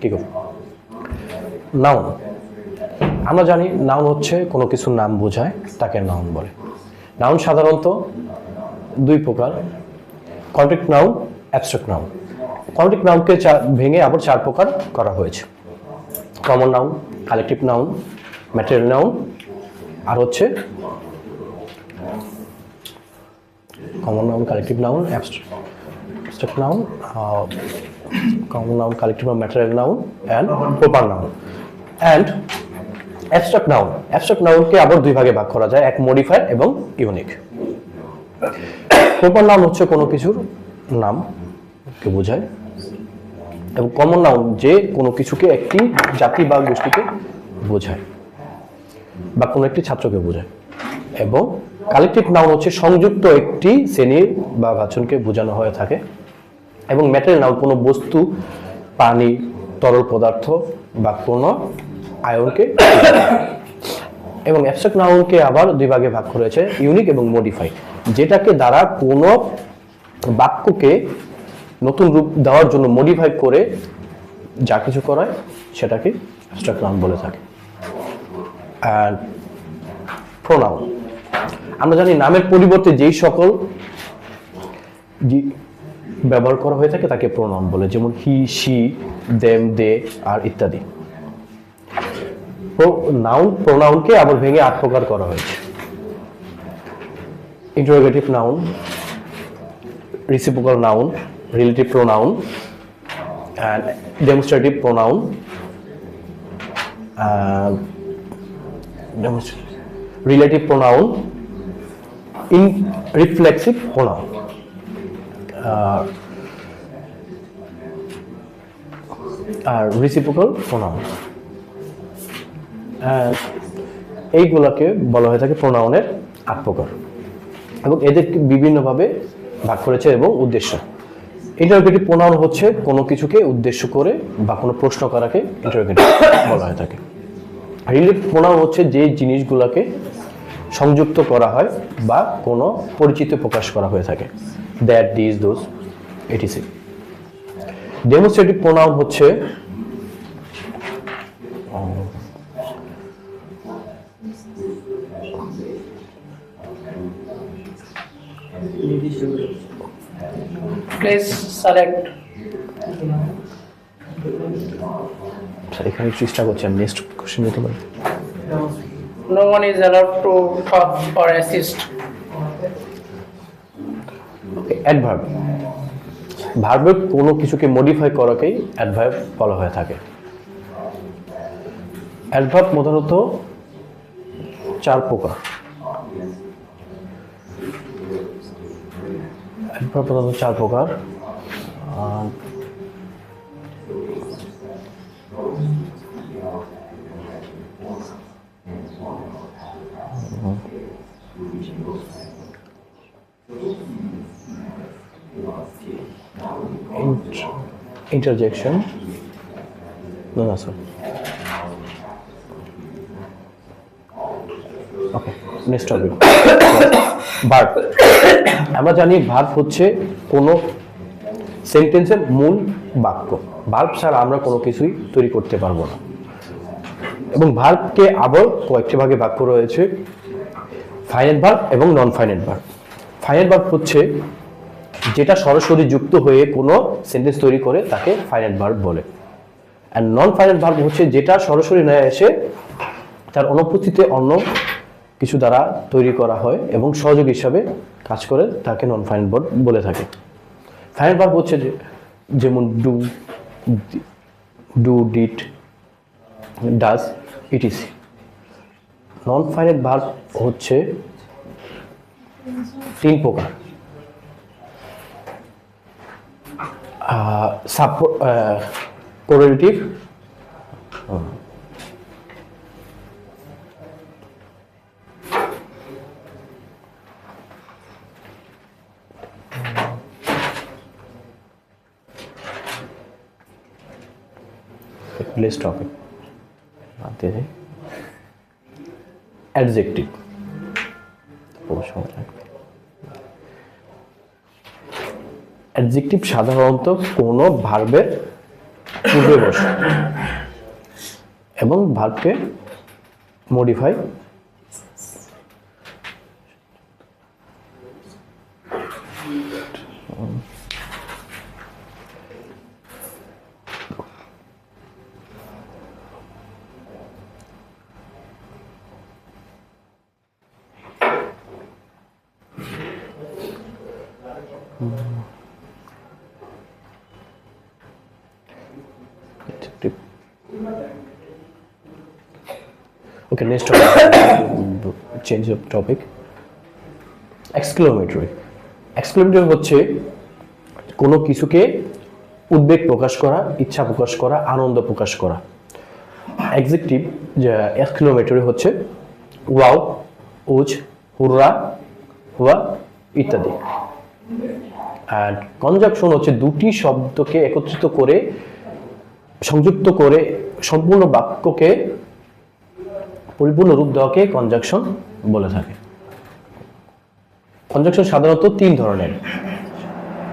কি করব নাউন আমরা জানি নাউন হচ্ছে কোনো কিছুর নাম বোঝায়, তাকে নাউন বলে। নাউন সাধারণত দুই প্রকার। Contact noun abstract noun contact নাউনকে ভেঙে আবার চার প্রকার করা হয়েছে। Common noun collective noun material noun আর হচ্ছে common noun collective noun abstract noun common noun collective noun material noun and proper noun and abstract noun abstract নাউনকে আবার দুই ভাগে ভাগ করা যায়, এক মডিফায়ার এবং ইউনিক প্রপার নাউন হচ্ছে কোনো কিছুর নাম, কে বোঝায়। এবং কমন নাউন যে কোনো কিছুকে একটি জাতি বা গোষ্ঠীকে বোঝায়, বা কোনো একটি ছাত্রকে বোঝায়। এবং কালেকটিভ নাউন হচ্ছে সংযুক্ত একটি শ্রেণি বা বাচনকে বোঝানো হয়ে থাকে। এবং ম্যাটেরিয়াল নাউন কোনো বস্তু, পানি, তরল পদার্থ বা কোনো আয়নকে এবং অ্যাবস্ট্রাক্ট নাউনকে আবার দুই ভাগে ভাগ করেছে ইউনিক এবং মডিফাই যেটাকে দ্বারা কোনো বাক্যকে নতুন রূপ দেওয়ার জন্য মডিফাই করে যা কিছু করায়, সেটাকে অ্যাবস্ট্রাক্ট নাউন বলে থাকে। অ্যান্ড প্রোনাউন আমরা জানি নামের পরিবর্তে যেই সকল ব্যবহার করা হয়ে থাকে তাকে প্রোনাউন বলে, যেমন হি সি দেম দে আর ইত্যাদি। নাউন প্রোনাউনকে আবার ভেঙে আট প্রকার করা হয়েছে। Interrogative noun reciprocal noun relative pronoun and demonstrative pronoun relative pronoun in reflexive pronoun R reciprocal pronoun এইগুলোকে বলা হয়ে থাকে প্রোনাউনের আট প্রকার এবং এদেরকে বিভিন্নভাবে ভাগ করেছে এবং উদ্দেশ্য। ইন্টারোগেটিভ প্রোনাউন হচ্ছে কোনো কিছুকে উদ্দেশ্য করে বা কোনো প্রশ্ন করাকে ইন্টারোগেটিভ বলা হয়ে থাকে। রিলেটিভ প্রোনাউন হচ্ছে যে জিনিসগুলোকে সংযুক্ত করা হয় বা কোনো পরিচিতি প্রকাশ করা হয়ে থাকে। That this those etc demonstrative pronoun হচ্ছে Please select. আচ্ছা, এখানে চেষ্টা করছি আমি নেক্সট কোশ্চেন দিতে পারি? No one is allowed to talk or assist. Adverb ভার্বের কোনো কিছুকে মডিফাই করাকেই অ্যাডভার্ব বলা হয়ে থাকে। অ্যাডভার্ব প্রধানত চার প্রকার। অ্যাডভার্ব প্রধানত চার প্রকার। Interjection. No no sir okay next topic verb আমরা জানি ভার্ব হচ্ছে কোনো সেন্টেন্সের মূল বাক্য। ভার্ব ছাড়া আমরা কোনো কিছুই তৈরি করতে পারব না। এবং ভার্বকে আবার কয়েকটি ভাগে বাক্য রয়েছে ফাইনাল ভার্ব এবং non final verb final verb হচ্ছে যেটা সরাসরি যুক্ত হয়ে কোনো সেন্টেন্স তৈরি করে তাকে ফাইনাল ভার্ব বলে। আর নন ফাইনাল ভার্ব হচ্ছে যেটা সরাসরি না এসে তার অনুপস্থিতিতে অন্য কিছু দ্বারা তৈরি করা হয় এবং সহযোগ হিসাবে কাজ করে তাকে নন ফাইনাল ভার্ব বলে থাকে। ফাইনাল ভার্ব হচ্ছে যে, যেমন do do did does etc non final verb হচ্ছে तीन प्रकार कोरेलेटिव प्लेस टॉपिक आते हैं। एडजेक्टिव অ্যাডজেক্টিভ সাধারণত কোনো ভার্বের পূর্বে বসে এবং ভার্বকে modify Okay, next topic. Change of topic. Exclamatory. Exclamatory হচ্ছে কোনো কিছুকে উদ্বেগ প্রকাশ করা ইচ্ছা প্রকাশ করা আনন্দ প্রকাশ করা যে এক্সক্লোমেটরি হচ্ছে ওয়াও উজ হুররা হুয়া ইত্যাদি অ্যান্ড কনজাকশন হচ্ছে দুটি শব্দকে একত্রিত করে, সংযুক্ত করে সম্পূর্ণ বাক্যকে পরিপূর্ণ রূপ দেওয়াকে কনজাকশন বলে থাকে। কনজাকশন সাধারণত তিন ধরনের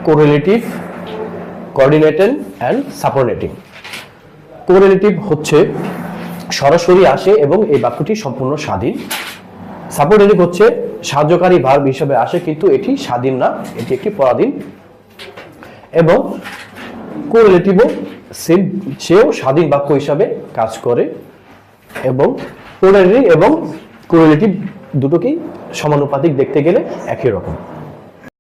correlative coordinated and supportive correlative হচ্ছে সরাসরি আসে এবং এই বাক্যটি সম্পূর্ণ স্বাধীন। সাপোর্টেটিভ হচ্ছে সাহায্যকারী ভার্ব হিসেবে আসে, কিন্তু এটি স্বাধীন না। এটি একটি পরাধীন। এবং কোরিলেটিভও সেম সেও স্বাধীন বাক্য হিসাবে কাজ করে। এবং কোরিলেটিভ এবং কোরিলেটিভ দুটোকেই সমানুপাতিক দেখতে গেলে একই রকম।